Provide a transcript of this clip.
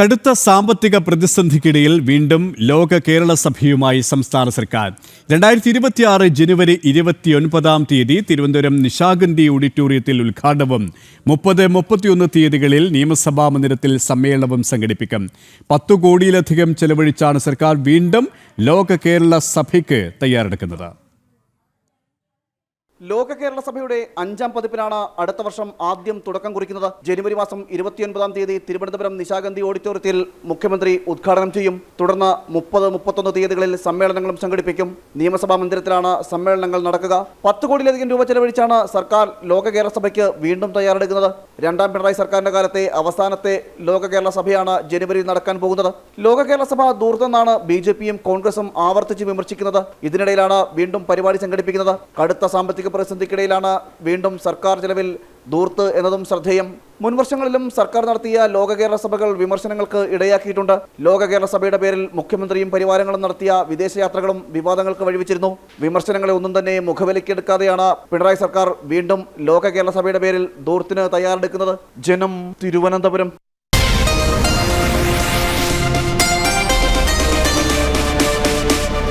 കടുത്ത സാമ്പത്തിക പ്രതിസന്ധിക്കിടയിൽ വീണ്ടും ലോക കേരള സഭയുമായി സംസ്ഥാന സർക്കാർ. രണ്ടായിരത്തി ഇരുപത്തിയാറ് ജനുവരി ഇരുപത്തിയൊൻപതാം തീയതി തിരുവനന്തപുരം നിശാഗന്ധി ഓഡിറ്റോറിയത്തിൽ ഉദ്ഘാടനവും മുപ്പത് മുപ്പത്തിയൊന്ന് തീയതികളിൽ നിയമസഭാ മന്ദിരത്തിൽ സമ്മേളനവും സംഘടിപ്പിക്കും. പത്തു കോടിയിലധികം ചെലവഴിച്ചാണ് സർക്കാർ വീണ്ടും ലോക കേരള സഭയ്ക്ക് തയ്യാറെടുക്കുന്നത്. ലോക കേരള സഭയുടെ അഞ്ചാം പതിപ്പിനാണ് അടുത്ത വർഷം ആദ്യം തുടക്കം കുറിക്കുന്നത്. ജനുവരി മാസം ഇരുപത്തിയൊൻപതാം തീയതി തിരുവനന്തപുരം നിശാഗന്ധി ഓഡിറ്റോറിയത്തിൽ മുഖ്യമന്ത്രി ഉദ്ഘാടനം ചെയ്യും. തുടർന്ന് മുപ്പത് മുപ്പത്തൊന്ന് തീയതികളിൽ സമ്മേളനങ്ങളും സംഘടിപ്പിക്കും. നിയമസഭാ മന്ദിരത്തിലാണ് സമ്മേളനങ്ങൾ നടക്കുക. പത്ത് കോടിയിലധികം രൂപ ചെലവഴിച്ചാണ് സർക്കാർ ലോക കേരള സഭയ്ക്ക് വീണ്ടും തയ്യാറെടുക്കുന്നത്. രണ്ടാം പിണറായി സർക്കാരിന്റെ കാലത്തെ അവസാനത്തെ ലോക കേരള സഭയാണ് ജനുവരിയിൽ നടക്കാൻ പോകുന്നത്. ലോക കേരള സഭ ദൂർത്തെന്നാണ് ബി ജെ പിയും കോൺഗ്രസും ആവർത്തിച്ച് വിമർശിക്കുന്നത്. ഇതിനിടയിലാണ് വീണ്ടും പരിപാടി സംഘടിപ്പിക്കുന്നത്. കടുത്ത സാമ്പത്തിക പ്രതിസന്ധിക്കിടയിലാണ് വീണ്ടും സർക്കാർ ചെലവിൽ ദൂർത്ത് എന്നതും ശ്രദ്ധേയം. മുൻവർഷങ്ങളിലും സർക്കാർ നടത്തിയ ലോക കേരള സഭകൾ വിമർശനങ്ങൾക്ക് ഇടയാക്കിയിട്ടുണ്ട്. ലോക കേരള സഭയുടെ പേരിൽ മുഖ്യമന്ത്രിയും പരിവാരങ്ങളും നടത്തിയ വിദേശയാത്രകളും വിവാദങ്ങൾക്ക് വഴിവെച്ചിരുന്നു. വിമർശനങ്ങളെ ഒന്നും തന്നെ മുഖവിലക്കെടുക്കാതെയാണ് പിണറായി സർക്കാർ വീണ്ടും ലോക കേരള സഭയുടെ പേരിൽ ദൂർത്തിന് തയ്യാറെടുക്കുന്നത്. ജനം തിരുവനന്തപുരം